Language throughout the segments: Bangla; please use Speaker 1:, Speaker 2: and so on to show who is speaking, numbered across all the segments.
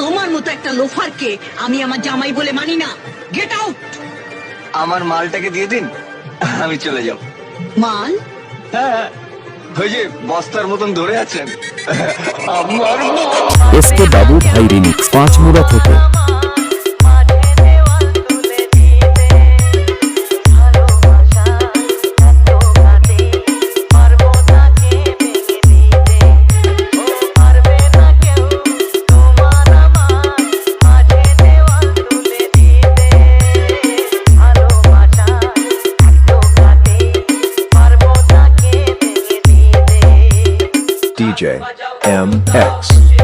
Speaker 1: তোমার মতো একটা লোফারকে আমি আমার জামাই বলে মানি না। গেট আউট
Speaker 2: আমার মালটাকে দিয়ে দিন আমি চলে যাব।
Speaker 1: মাল?
Speaker 2: হ্যাঁ ওই যে বস্তার মতন ধরে আছেন। আমার মাল।
Speaker 3: এস বাবু ভাই রিমিক্স পাঁচমুড়া থেকে। DJ MX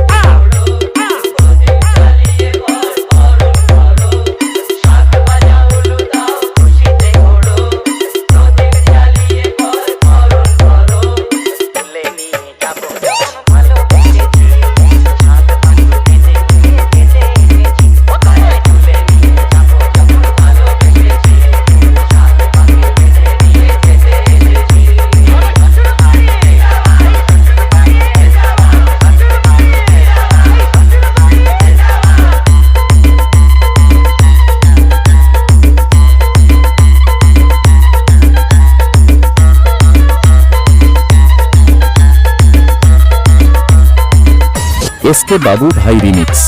Speaker 3: এস কে বাবু ভাই রিমিক্স।